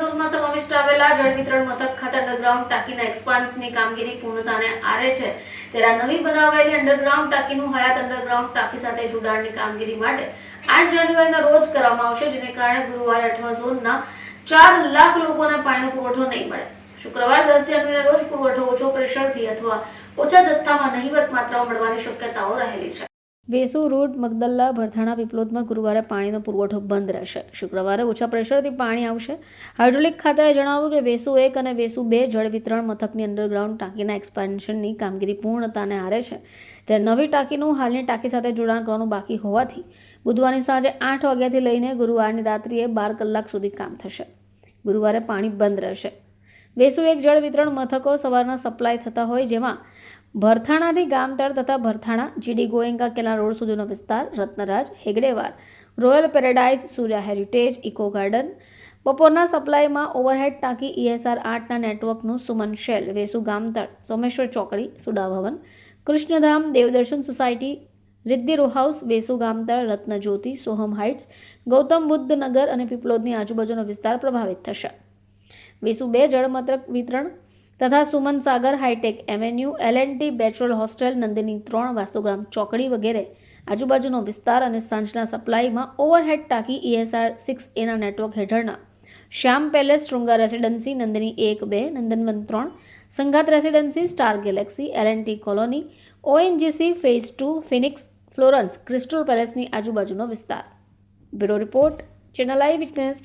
ઝોનમાં સમાવિષ્ટ આવેલા જળ વિતરણ મથક ખાતે અંડરગ્રાઉન્ડ ટાંકીના એક્સપાન્સની કામગીરી પૂર્ણતાને આરે છે. ત્યારે નવી બનાવાયેલી અંડરગ્રાઉન્ડ ટાંકીનું હયાત અંડરગ્રાઉન્ડ ટાંકી સાથે જોડાણની કામગીરી માટે આઠ જાન્યુઆરીના રોજ કરવામાં આવશે, જેને કારણે ગુરુવારે આઠમા ઝોનના ચાર લાખ લોકોને પાણીનો પુરવઠો નહીં મળે. શુક્રવાર દસ જાન્યુઆરીના રોજ પુરવઠો ઓછો પ્રેશરથી અથવા ઓછા જથ્થામાં નહિવત માત્રામાં મળવાની શક્યતાઓ રહેલી છે. વેસુ રોડ, મગદલ્લા, ભરથાણા, પીપલોદમાં ગુરુવારે પાણીનો પુરવઠો બંધ રહેશે. શુક્રવારે ઓછા પ્રેશરથી પાણી આવશે. હાઇડ્રોલિક ખાતાએ જણાવ્યું કે વેસુ એક અને વેસુ બે જળ વિતરણ મથકની અંડરગ્રાઉન્ડ ટાંકીના એક્સપાન્શનની કામગીરી પૂર્ણતાને આરે છે. ત્યારે નવી ટાંકીનું હાલની ટાંકી સાથે જોડાણ કરવાનું બાકી હોવાથી બુધવારની સાંજે આઠ વાગ્યાથી લઈને ગુરુવારની રાત્રિએ બાર કલાક સુધી કામ થશે. ગુરુવારે પાણી બંધ રહેશે. વેસુ એક જળ વિતરણ મથકો સવારના સપ્લાય થતા હોય જેમાં ભરથાણાથી ગામતળ તથા ભરથાણા, જીડી ગોયંકા, કેલા રોડ સુધીનો વિસ્તાર, Ratnaraj, હેગડેવાર, royal paradise, Surya heritage, eco garden, બપોરના સપ્લાયમાં ઓવરહેડ ટાંકી, ઈએસઆર આઠના નેટવર્કનું સુમન શેલ, વેસુ ગામતળ, સોમેશ્વર ચોકડી સુડાભવન Krishnadham, Devdarshan society Riddhi row house, Vesu ગામતળ, Ratnajyoti, Soham heights, Gautam Buddha Nagar અને પીપલોદની આજુબાજુનો વિસ્તાર પ્રભાવિત થશે. વેસુ બે જળમત્રક વિતરણ તથા Suman Sagar hitech avenue, L and bachelor hostel, Nandini ત્રણ, વાસ્તુગ્રામ ચોકડી વગેરે આજુબાજુનો વિસ્તાર અને સાંજના સપ્લાયમાં ઓવરહેડ ટાંકી ઈએસઆર સિક્સ એના નેટવર્ક હેઠળના. શ્યામ પેલેસ, શૃંગાર રેસિડેન્સી, નંદિની એક, બે, નંદનવન ત્રણ, Sanghat residency, star galaxy, L and T colony ONGC phase two, Phoenix, Florence, crystal પેલેસની આજુબાજુનો વિસ્તાર. Bureau report, channel I witness.